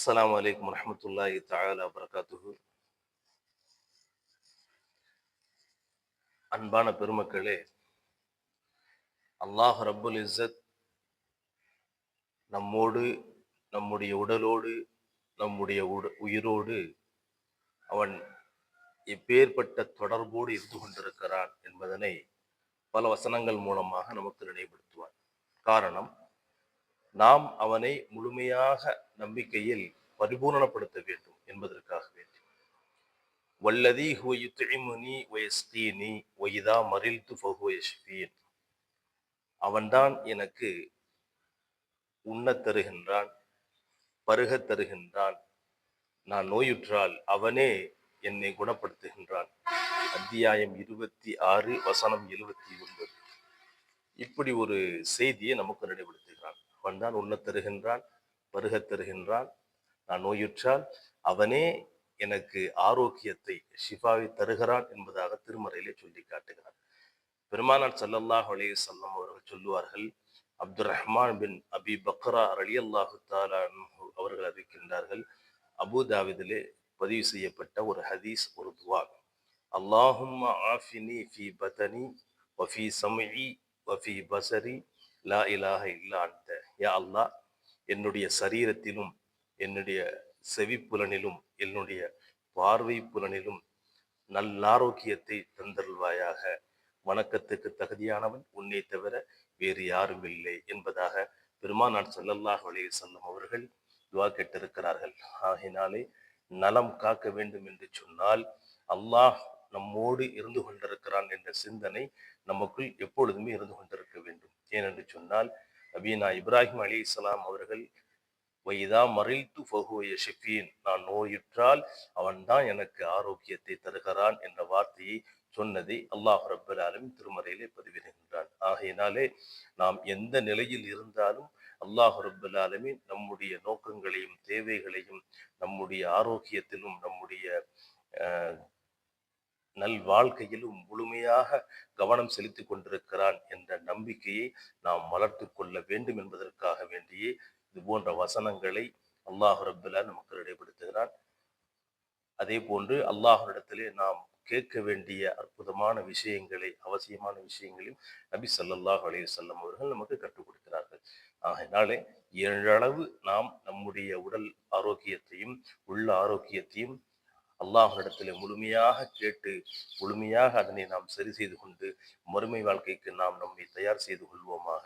السلام عليكم ورحمة الله تعالى وبركاته அன்பான பெருமக்களே அல்லாஹ் ரப்புல் இஸ்ஸத் நம்மோடு நம்முடைய உடலோடு நம்முடைய உட- உயிரோடு அவன் எப்பேற்பட்ட தொடர்போடு இருந்து கொண்டிருக்கிறான் என்பதனை பல வசனங்கள் மூலமாக நமக்கு நினைவுபடுத்துவான் காரணம் நாம் அவனை முழுமையாக நம்பிக்கையில் பரிபூரணப்படுத்த வேண்டும் என்பதற்காக வேண்டி வல்லதி ஹுவ யுத்இமுனி வயஸ்தீனி ஒய்தா மரில்து ஃபஹுவ அவன்தான் எனக்கு உண்ணத் தருகின்றான் பருகத் தருகின்றான். நான் நோயுற்றால் அவனே என்னை குணப்படுத்துகின்றான். அத்தியாயம் இருபத்தி ஆறு வசனம் எழுபத்தி ஒன்பது. இப்படி ஒரு செய்தியை நமக்கு நினைவுபடுத்துகிறான். அவன்தான் உண்ணத் தருகின்றான் பருகத் தருகின்றான். நான் நோயுற்றால் அவனே எனக்கு ஆரோக்கியத்தை ஷிஃபாவை தருகிறான் என்பதாக திருமறையிலே சொல்லி காட்டுகிறான் பெருமானார் சல்லல்லாஹ் அலே வஸல்லம் அவர்கள் சொல்லுவார்கள் அப்துர் ரஹ்மான் பின் அபி பக்ரா அலி அல்லாஹு அன்ஹு அவர்கள் அறிவிக்கின்றார்கள். அபுதாவிதிலே பதிவு செய்யப்பட்ட ஒரு ஹதீஸ் ஒரு துவா. அல்லாஹும்ம ஆஃபினி ஃபி பதனி வஃபி சம்இ வஃபி பசரி லா இலாஹ இல்லா அன்த. யா அல்லாஹ் என்னுடைய சரீரத்திலும் என்னுடைய செவிப்புலனிலும் என்னுடைய பார்வை புலனிலும் நல்லாரோக்கியத்தை தந்தருள்வாயாக. வணக்கத்துக்கு தகுதியானவன் உன்னை தவிர வேறு யாரும் இல்லை என்பதாக பெருமானார் செல்லல்லாஹ் வழியில் செல்லும் அவர்கள் துவா கேட்டிருக்கிறார்கள். ஆகினாலே நலம் காக்க வேண்டும் என்று சொன்னால் அல்லாஹ் நம்மோடு இருந்து கொண்டிருக்கிறான் என்ற சிந்தனை நமக்குள் எப்பொழுதுமே இருந்து கொண்டிருக்க வேண்டும். ஏனென்று சொன்னால் நபீனா இப்ராஹிம் அலி இஸ்லாம் அவர்கள் வைதா மறைத்து ஃபஹுவ ஷெஃபீன் நான் நோயுற்றால் அவன் தான் எனக்கு ஆரோக்கியத்தை தருகிறான் என்ற வார்த்தையை சொன்னதை அல்லாஹ் ரப்பல் திருமறையிலே பதிவிடுகின்றான். ஆகையினாலே நாம் எந்த நிலையில் இருந்தாலும் அல்லாஹ் ரப்பல் ஆலமீன் நம்முடைய நோக்கங்களையும் தேவைகளையும் நம்முடைய ஆரோக்கியத்திலும் நம்முடைய நல் வாழ்க்கையிலும் முழுமையாக கவனம் செலுத்திக் கொண்டிருக்கிறான் என்ற நம்பிக்கையை நாம் வளர்த்து கொள்ள வேண்டும் என்பதற்காக வேண்டியே இது போன்ற வசனங்களை அல்லாஹ் ரப்பலா நமக்கு இடைப்படுத்துகிறான். அதே போன்று அல்லாஹரிடத்திலே நாம் கேட்க வேண்டிய அற்புதமான விஷயங்களை அவசியமான விஷயங்களையும் நபி சல்லாஹ் அலைஹி வஸல்லம் அவர்கள் நமக்கு கற்றுக் கொடுக்கிறார்கள். ஆகையினாலே ஏழளவு நாம் நம்முடைய உடல் ஆரோக்கியத்தையும் உள்ள ஆரோக்கியத்தையும் அல்லாஹ்விடத்தில் முழுமையாக கேட்டு முழுமையாக அதனை நாம் சரி செய்து கொண்டு மறுமை வாழ்க்கைக்கு நாம் நம்மை தயார் செய்து கொள்வோமாக.